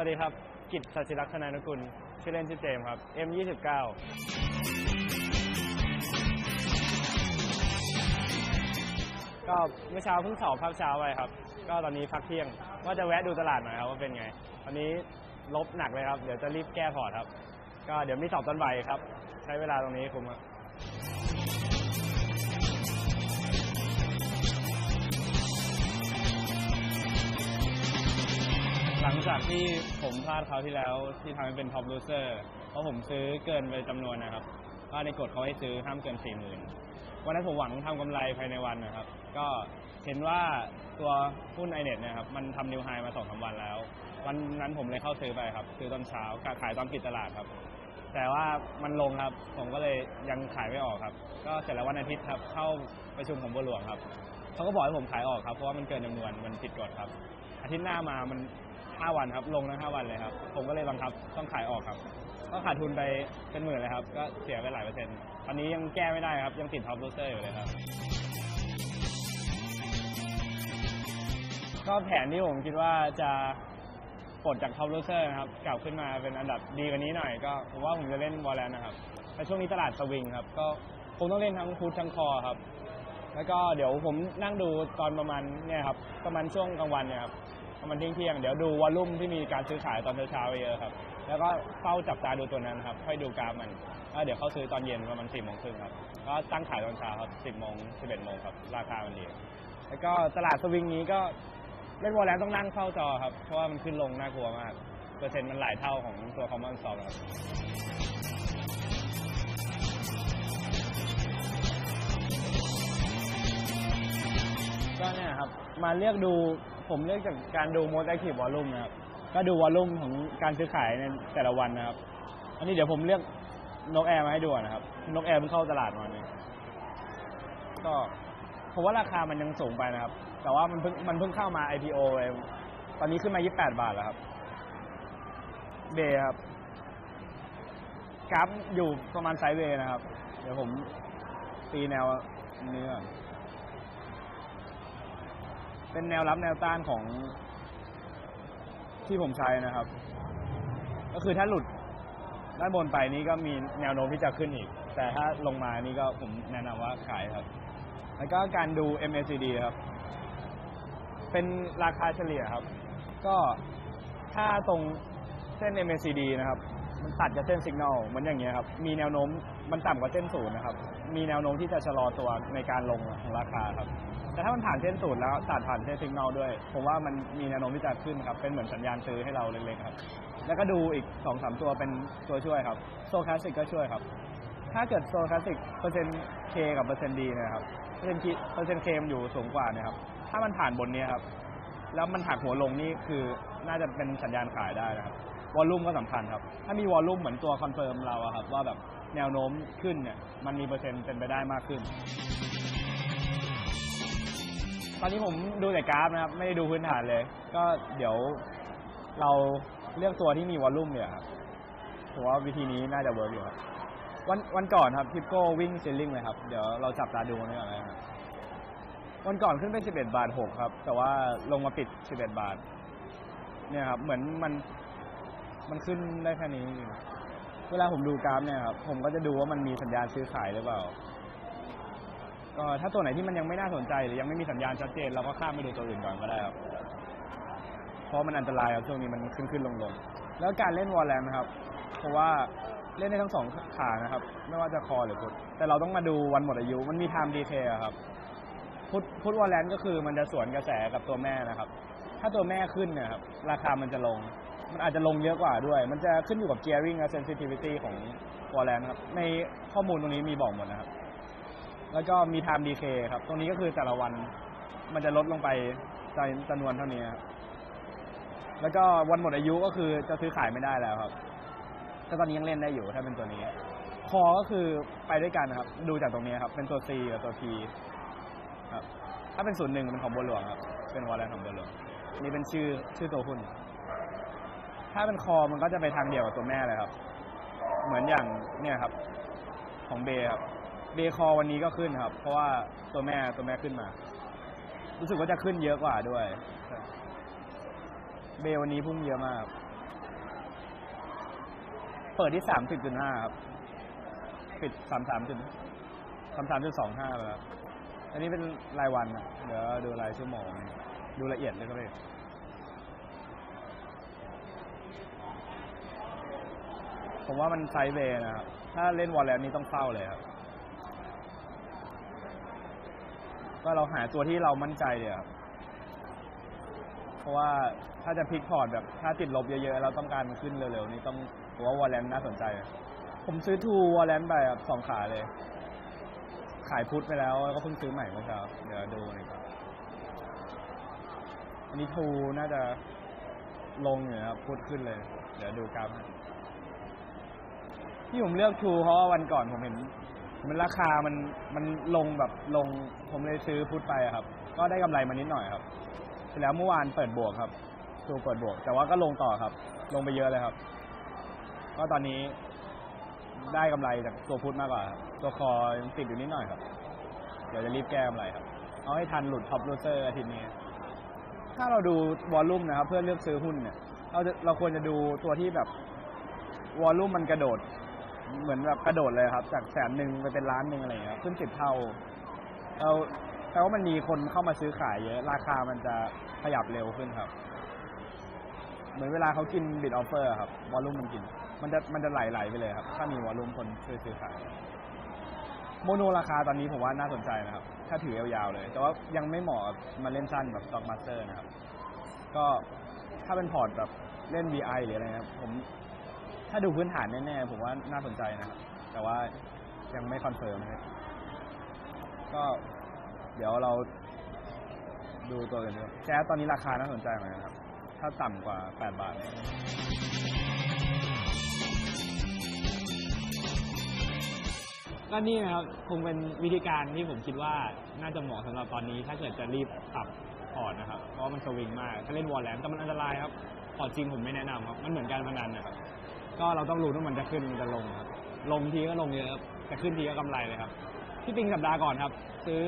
วัสดีครับ กิตสัชิรักษณานุกุล ชื่อเล่นชื่อเจมครับ M29 ก็เมื่อเช้าเพิ่งสอบภาคเช้าไปครับ ก็ตอนนี้พักเที่ยง ว่าจะแวะดูตลาดหน่อยครับว่าเป็นไง ตอนนี้ลบหนักเลยครับ เดี๋ยวจะรีบแก้พอร์ตครับ ก็เดี๋ยวมีสอบตอนบ่ายครับ ใช้เวลาตรงนี้คุ้มครับ ลังจากที่ผมพลาดคราวที่แล้วที่ทำให้เป็นท็อปลูเซอร์เพราะผมซื้อเกินไปจำนวนนะครับก็ในกฎเขาให้ซื้อห้ามเกินสี่หมื่นวันนั้นผมหวังทำกำไรภายในวันนะครับ ก็เห็นว่าตัวหุ้นไอเน็ตนะครับ มันทำนิวไฮมาสองสาวันแล้ว วันนั้นผมเลยเข้าซื้อไปครับ ซื้อตอนเช้ากะขายตอนปิดตลาดครับ แต่ว่ามันลงครับ ผมก็เลยยังขายไม่ออกครับ ก็เสร็จแล้ววันอาทิตย์ครับ เข้าประชุมของบัวหลวงครับ เขาก็บอกให้ผมขายออกครับ เพราะว่ามันเกินจำนวน มันผิดกฎครับ อาทิตย์หน้ามามัน 5 วันครับ ลงทั้ง5วันเลยครับ ผมก็เลยบังคับต้องขายออกครับ ก็ขาดทุนไปเป็นหมื่นเลยครับ ก็เสียไปหลายเปอร์เซ็นต์ตอนนี้ยังแก้ไม่ได้ครับ ยังติดท็อปลูเซอร์อยู่เลยครับ ก็แผนที่ผมคิดว่าจะปลดจากท็อปลูเซอร์นะครับกลับขึ้นมาเป็นอันดับดีกว่านี้หน่อยก็ผมว่าผมจะเล่นวอลเลนนะครับในช่วงนี้ตลาดสวิงครับ ก็คงต้องเล่นทั้งพุททั้งคอครับ แล้วก็เดี๋ยวผมนั่งดูตอนประมาณเนี่ยครับประมาณช่วงกลางวันเนี่ยครับ มาณเที่ยงเที่ยงเดี๋ยวดูวอลลุ่มที่มีการซื้อขายตอนเช้าๆเยอะครับ แล้วก็เฝ้าจับตาดูตัวนั้นครับ ค่อยดูกราฟมันแล้วเดี๋ยวเข้าซื้อตอนเย็นประมาณสี่โมงครึ่งครับ ก็ตั้งขายตอนเช้าครับสิบโมงสิบเอ็ดโมงครับ ราคามันดี แล้วก็ตลาดสวิงนี้ก็เล่นวอลแล้วต้องนั่งเฝ้าจอครับ เพราะว่ามันขึ้นลงน่ากลัวมาก เปอร์เซ็นต์มันหลายเท่าของตัวคอมมอนซอฟครับ ก็เนี่ยครับ มาเลือกดูผมเลือกจากการดู most active volume นะครับ ก็ดูวอลลุ่มของการซื้อขายในแต่ละวันนะครับ อันนี้เดี๋ยวผมเลือกนกแอร์มาให้ดูนะครับ นกแอร์เพิ่งเข้าตลาดมาเนี่ยก็ผมว่าราคามันยังสูงไปนะครับ แต่ว่ามันเพิ่งมันเพิ่งเข้ามา IPO เองตอนนี้ขึ้นมา 28 บาทแล้วครับเบย์ครับกราฟอยู่ประมาณไซด์เวย์นะครับ เดี๋ยวผมตีแนวเนี้อ เป็นแนวรับแนวต้านของที่ผมใช้นะครับ ก็คือถ้าหลุดด้านบนไปนี้ก็มีแนวโน้มที่จะขึ้นอีก แต่ถ้าลงมานี่ก็ผมแนะนำว่าขายครับ แล้วก็การดู MACD ครับ เป็นราคาเฉลี่ยครับ ก็ถ้าตรงเส้น MACD นะครับ มันตัดกับเส้นสัญญาณเหมือนอย่างเงี้ยครับ มีแนวโน้มมันต่ำกว่าเส้นศูนย์นะครับ มีแนวโน้มที่จะชะลอตัวในการลงของราคาครับ แต่ถ้ามันผ่านเส้นศูนย์แล้วตัดผ่านเส้นสัญญาณด้วย ผมว่ามันมีแนวโน้มที่จะขึ้นครับ เป็นเหมือนสัญญาณซื้อให้เราเล็กๆครับ แล้วก็ดูอีกสองสามตัวเป็นตัวช่วยครับ โซคลาสสิกก็ช่วยครับ ถ้าเกิดโซคลาสสิกเปอร์เซ็นต์ K กับเปอร์เซ็นต์ D เนะครับ เปอร์เซ็นต์เปอร์เซ็นต์ K มันอยู่สูงกว่านะครับ ถ้ามันผ่านบนนี้ครับ แล้วมันหักหัวลงนี่คือน่าจะเป็นสัญญาณขายได้นะครับ วอลลุ่มก็สำคัญครับ ถ้ามีวอลลุ่มเหมือนตัวคอนเฟิร์มเราอะครับว่าแบบแนวโน้มขึ้นเนี่ยมันมีเปอร์เซ็นต์เป็นไปได้มากขึ้น ตอนนี้ผมดูแต่กราฟนะครับ ไม่ได้ดูพื้นฐานเลย ก็เดี๋ยวเราเลือกตัวที่มีวอลลุ่มเนี่ยครับผมว่าวิธีนี้น่าจะเวิร์กอยู่ครับวันวันก่อนครับทิปโก้วิ่งเซลลิงเลยครับ เดี๋ยวเราจับตาดูนี่ก่อนนะครับวันก่อนขึ้นไป 11 บาท 6 ครับ แต่ว่าลงมาปิด 11 บาท เนี่ยครับ เหมือนมัน มันขึ้นได้แค่นี้ เวลาผมดูกราฟเนี่ยครับผมก็จะดูว่ามันมีสัญญาณซื้อขายหรือเปล่า ก็ถ้าตัวไหนที่มันยังไม่น่าสนใจหรือยังไม่มีสัญญาณชัดเจนเราก็ข้ามไปดูตัวอื่นก่อนก็ได้ครับ เพราะมันอันตรายครับช่วงนี้มันขึ้นขึ้นลงลงแล้วการเล่นวอลแลนนะครับ เพราะว่าเล่นได้ทั้งสองขานะครับ ไม่ว่าจะคอหรือพุทแต่เราต้องมาดูวันหมดอายุ มันมีไทม์ดีเคครับ พุทพุทวอลเลนก็คือมันจะสวนกระแสกับตัวแม่นะครับ ถ้าตัวแม่ขึ้นเนี่ยครับ ราคามันจะลง มันอาจจะลงเยอะกว่าด้วย มันจะขึ้นอยู่กับ gearing และ sensitivity ของวอลเลนครับ ในข้อมูลตรงนี้มีบอกหมดนะครับ แล้วก็มี time decay ครับ ตรงนี้ก็คือแต่ละวัน มันจะลดลงไปจำนวนเท่านี้ครับ แล้วก็วันหมดอายุก็คือจะซื้อขายไม่ได้แล้วครับ ก็ตอนนี้ยังเล่นได้อยู่ถ้าเป็นตัวนี้ คอก็คือไปด้วยกันนะครับ ดูจากตรงนี้ครับ เป็นตัว C กับตัว P ครับ ถ้าเป็นศูนย์หนึ่งเป็นของบัวหลวงครับ เป็นวอลเลนของบัวหลวง นี่เป็นชื่อชื่อตัวหุ้น ถ้าเป็นคอมันก็จะไปทางเดียวกับตัวแม่เลยครับ เหมือนอย่างเนี่ยครับ ของเบครับ เบคอวันนี้ก็ขึ้นครับ เพราะว่าตัวแม่ตัวแม่ขึ้นมา รู้สึกว่าจะขึ้นเยอะกว่าด้วย เบวันนี้พุ่งเยอะมาก เปิดที่สามสิบจุดห้าครับ ปิดสามสามจุดสามสามจุดสองห้าแล้วครับอันนี้เป็นรายวันนะเดี๋ยวดูรายชั่วโมง ดูละเอียดเลยก็เลย ผมว่ามันไซด์เวย์นะครับ ถ้าเล่นวอลเลนนี้ต้องเศร้าเลยครับ ก็เราหาตัวที่เรามั่นใจเดียวครับ เพราะว่าถ้าจะพลิกพอร์ตแบบ ถ้าติดลบเยอะๆ เราต้องการมันขึ้นเร็วๆ นี่ต้องผมว่าวอลเลนน่าสนใจ ผมซื้อทูวอลเลนไปครับสองขาเลย ขายพุทธไปแล้วแล้วก็เพิ่งซื้อใหม่เมื่อเช้าเดี๋ยวดูหน่อยครับอันนี้ทูน่าจะลงอยู่นะครับพุทธขึ้นเลย เดี๋ยวดูกราฟ ที่ผมเลือกทูเพราะว่าวันก่อนผมเห็น มันราคามันมันลงแบบลงผมเลยซื้อพุทไปอะครับ ก็ได้กำไรมานิดหน่อยครับเสร็จแล้วเมื่อวานเปิดบวกครับทูเปิดบวก แต่ว่าก็ลงต่อครับ ลงไปเยอะเลยครับ ก็ตอนนี้ได้กำไรจากตัวพุทมากกว่าครับตัวคอยังติดอยู่นิดหน่อยครับ เดี๋ยวจะรีบแก้กำไรครับ เอาให้ทันหลุดท็อปโรเซอร์อาทิตย์นี้ ถ้าเราดูวอลลุ่มนะครับ เพื่อเลือกซื้อหุ้นเนี่ย เราจะเราควรจะดูตัวที่แบบวอลลุ่มมันกระโดด เหมือนแบบกระโดดเลยครับ จากแสนหนึ่งไปเป็นล้านหนึ่งอะไรอย่างเงี้ยขึ้นสิบเท่าเราแปลว่ามันมีคนเข้ามาซื้อขายเยอะ ราคามันจะขยับเร็วขึ้นครับ เหมือนเวลาเขากินบิดออฟเฟอร์ครับวอลลุ่มมันกิน มันจะมันจะไหลๆไปเลยครับ ถ้ามีวอลลุ่มคนซื้อซื้อขายโมโนราคาตอนนี้ผมว่าน่าสนใจนะครับ ถ้าถือยาวๆเลย แต่ว่ายังไม่เหมาะมาเล่นสั้นแบบ Stock Master นะครับ ก็ถ้าเป็นพอร์ตแบบเล่น VI หรืออะไรนะครับผม ถ้าดูพื้นฐานแน่ๆผมว่าน่าสนใจนะ แต่ว่ายังไม่คอนเฟิร์มครับก็เดี๋ยวเราดูตัวกันดูแก๊สตอนนี้ราคาน่าสนใจเหมือนกันครับ ถ้าต่ำกว่า 8 บาท ก็นี่นะครับคงเป็นวิธีการที่ผมคิดว่าน่าจะเหมาะสำหรับตอนนี้ ถ้าเกิดจะรีบปรับพอร์ตนะครับ เพราะมันสวิงมาก ถ้าเล่นวอลแลนแต่มันอันตรายครับพอร์ตจริงผมไม่แนะนำครับ มันเหมือนการพนันนะครับ ก็เราต้องรู้ว่ามันจะขึ้นมันจะลงครับลงทีก็ลงเยอะครับจะขึ้นทีก็กำไรเลยครับ ที่ปิงสัปดาห์ก่อนครับ ซื้อ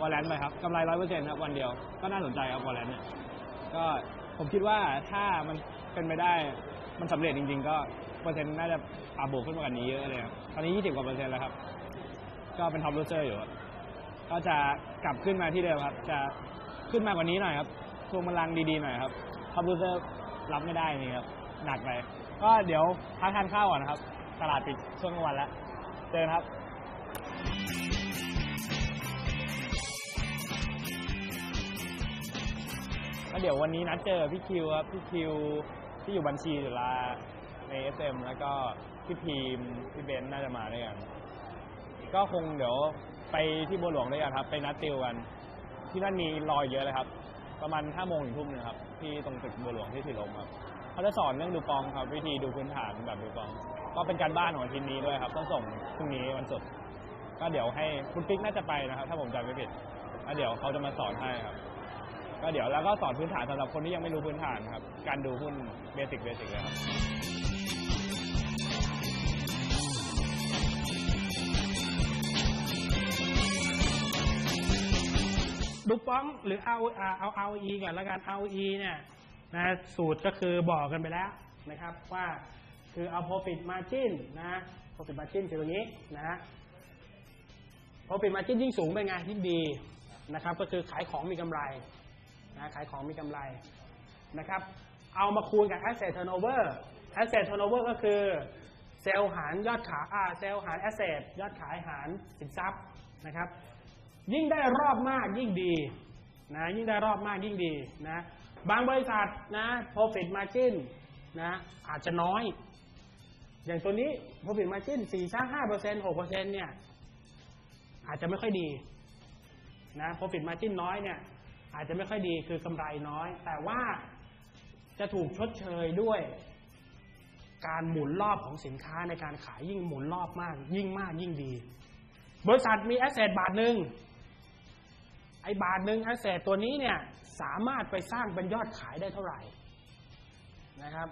วอลเลนไปครับกำไรร้อยเปอร์เซ็นต์ครับวันเดียวก็น่าสนใจครับวอลเลนเนี่ยก็ผมคิดว่าถ้ามันเป็นไปได้มันสำเร็จจริง ๆ ก็เปอร์เซ็นต์น่าจะปรับวกขึ้นมากว่านี้เยอะเลยครับตอนนี้ยี่สิบกว่าเปอร์เซ็นต์แล้วครับ ก็เป็นท็อปลูเซอร์อยู่ครับก็จะกลับขึ้นมาที่เดิมครับ จะขึ้นมากว่านี้หน่อยครับทวงพลังดีๆหน่อยครับท็อปลูเซอร์รับไม่ได้นี่ครับหนักไป ก็เดี๋ยวพักทานข้าวก่อนนะครับ ตลาดปิดช่วงกลางวันแล้ว เจอกันครับก็เดี๋ยววันนี้นัดเจอพี่คิวครับ พี่คิวที่อยู่บัญชีจุฬาใน SM แล้วก็พี่พีมพี่เบนซ์น่าจะมาด้วยกันก็คงเดี๋ยวไปที่บัวหลวงด้วยกันครับ ไปนัดติวกัน ที่นั่นมีรอยเยอะเลยครับ ประมาณห้าโมงถึงทุ่มนึงครับ ที่ตรงตึกบัวหลวงที่สีลมครับ เขาจะสอนเรื่องดูปองครับ วิธีดูพื้นฐานแบบดูปอง ก็เป็นการบ้านของทีมนี้ด้วยครับ ต้องส่งพรุ่งนี้วันศุกร์ก็เดี๋ยวให้คุณปิ๊กน่าจะไปนะครับ ถ้าผมจำไม่ผิดแล้วเดี๋ยวเขาจะมาสอนให้ครับ ก็เดี๋ยวแล้วก็สอนพื้นฐานสำหรับคนที่ยังไม่รู้พื้นฐานครับ การดูหุ้นเบสิกเบสิกเลยครับดูป้องหรือเอาเอาเอาอีก่อนแล้วกันเอาอีเนี่ย นะสูตรก็คือบอกกันไปแล้วนะครับว่าคือเอา profit margin นะ profit margin คือตรงนี้นะ profit margin ยิ่งสูงเป็นไงยิ่งดีนะครับ ก็คือขายของมีกำไรนะขายของมีกำไรนะครับ เอามาคูณกับ asset turnover asset turnover ก็คือเซลล์หารยอดขายอ่าเซลล์หาร asset ยอดขายหารสินทรัพย์นะครับ ยิ่งได้รอบมากยิ่งดีนะยิ่งได้รอบมากยิ่งดีนะ บางบริษัทนะ profit margin นะอาจจะน้อย อย่างตัวนี้ profit margin 4 5เปอร์เซ็นต์6เปอร์เซ็นต์เนี่ย อาจจะไม่ค่อยดีนะ profit margin น้อยเนี่ย อาจจะไม่ค่อยดีคือกำไรน้อย แต่ว่าจะถูกชดเชยด้วย การหมุนรอบของสินค้าในการขายยิ่งหมุนรอบมาก ยิ่งมากยิ่งดี บริษัทมีแอสเซทบาทหนึ่งไอ้บาทหนึ่งแอสเซทตัวนี้เนี่ย สามารถไปสร้างเป็นยอดขายได้เท่าไหร่นะครับ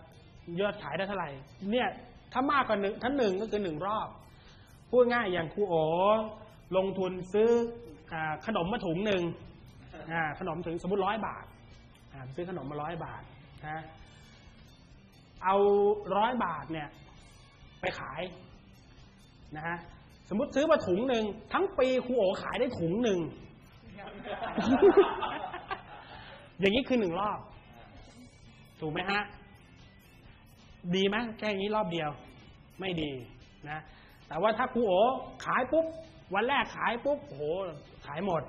ยอดขายได้เท่าไหร่ เนี่ยถ้ามากกว่าหนึ่งทั้งหนึ่งก็คือหนึ่งรอบ พูดง่ายอย่างครูโอลงทุนซื้ออขนมมาถุงหนึ่งขนมถึงสมมติร้อยบาท ซื้อขนมมาร้อยบาทนะเอาร้อยบาทเนี่ยไปขายนะฮะสมมติซื้อมาถุงหนึ่งทั้งปีครูโอขายได้ถุงหนึ่ง อย่างนี้คือหนึ่งรอบ ถูกไหมฮะ ดีไหมแค่นี้รอบเดียว ไม่ดีนะ แต่ว่าถ้าครูโอขายปุ๊บ วันแรกขายปุ๊บโอ้โหขายหมด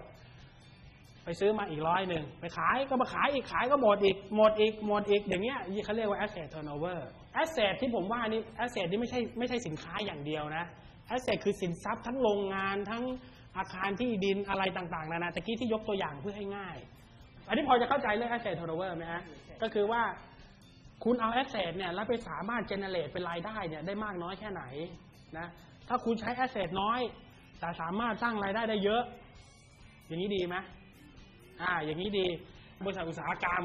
ไปซื้อมาอีกร้อยหนึ่ง ไปขายก็มาขายอีกขายก็หมดอีก หมดอีก หมดอีก อย่างเงี้ยเขาเรียกว่า asset turnover asset ที่ผมว่านี่ asset นี่ไม่ใช่ไม่ใช่สินค้าอย่างเดียวนะ asset คือสินทรัพย์ทั้งโรงงานทั้งอาคารที่ดินอะไรต่างๆนานาตะกี้ที่ยกตัวอย่างเพื่อให้ง่าย อันนี้พอจะเข้าใจเรื่อง asset turnover ไหมฮะ ก็คือว่าคุณเอา asset เนี่ยแล้วไปสามารถ generate เป็นรายได้เนี่ยได้มากน้อยแค่ไหนนะถ้าคุณใช้ asset น้อย แต่สามารถสร้างรายได้ได้เยอะ อย่างนี้ดีไหมอ่า อย่างนี้ดี บริษัทอุตสาหกรรม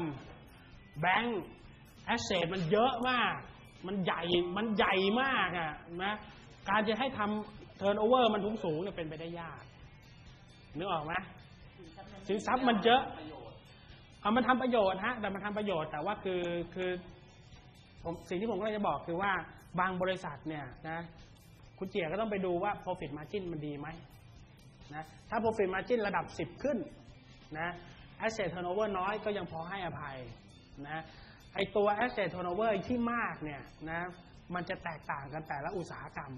แบงก์แอสเซทมันเยอะมาก มันใหญ่ มันใหญ่มากอะนะการจะให้ทำเทิร์นโอเวอร์มันสูงสูงๆเนี่ยเป็นไปได้ยากนึกออกไหมสินทรัพย์มันเยอะ เอามันทำประโยชน์ฮะแต่มันทำประโยชน์แต่ว่าคือคือผมสิ่งที่ผมก็เลยจะบอกคือว่าบางบริษัทเนี่ยนะคุณเจียก็ต้องไปดูว่า profit margin มันดีไหมนะถ้า profit margin ระดับ 10 ขึ้นนะ asset turnover น้อยก็ยังพอให้อภัยนะไอตัว asset turnover ที่มากเนี่ยนะมันจะแตกต่างกันแต่ละอุตสาหกรรม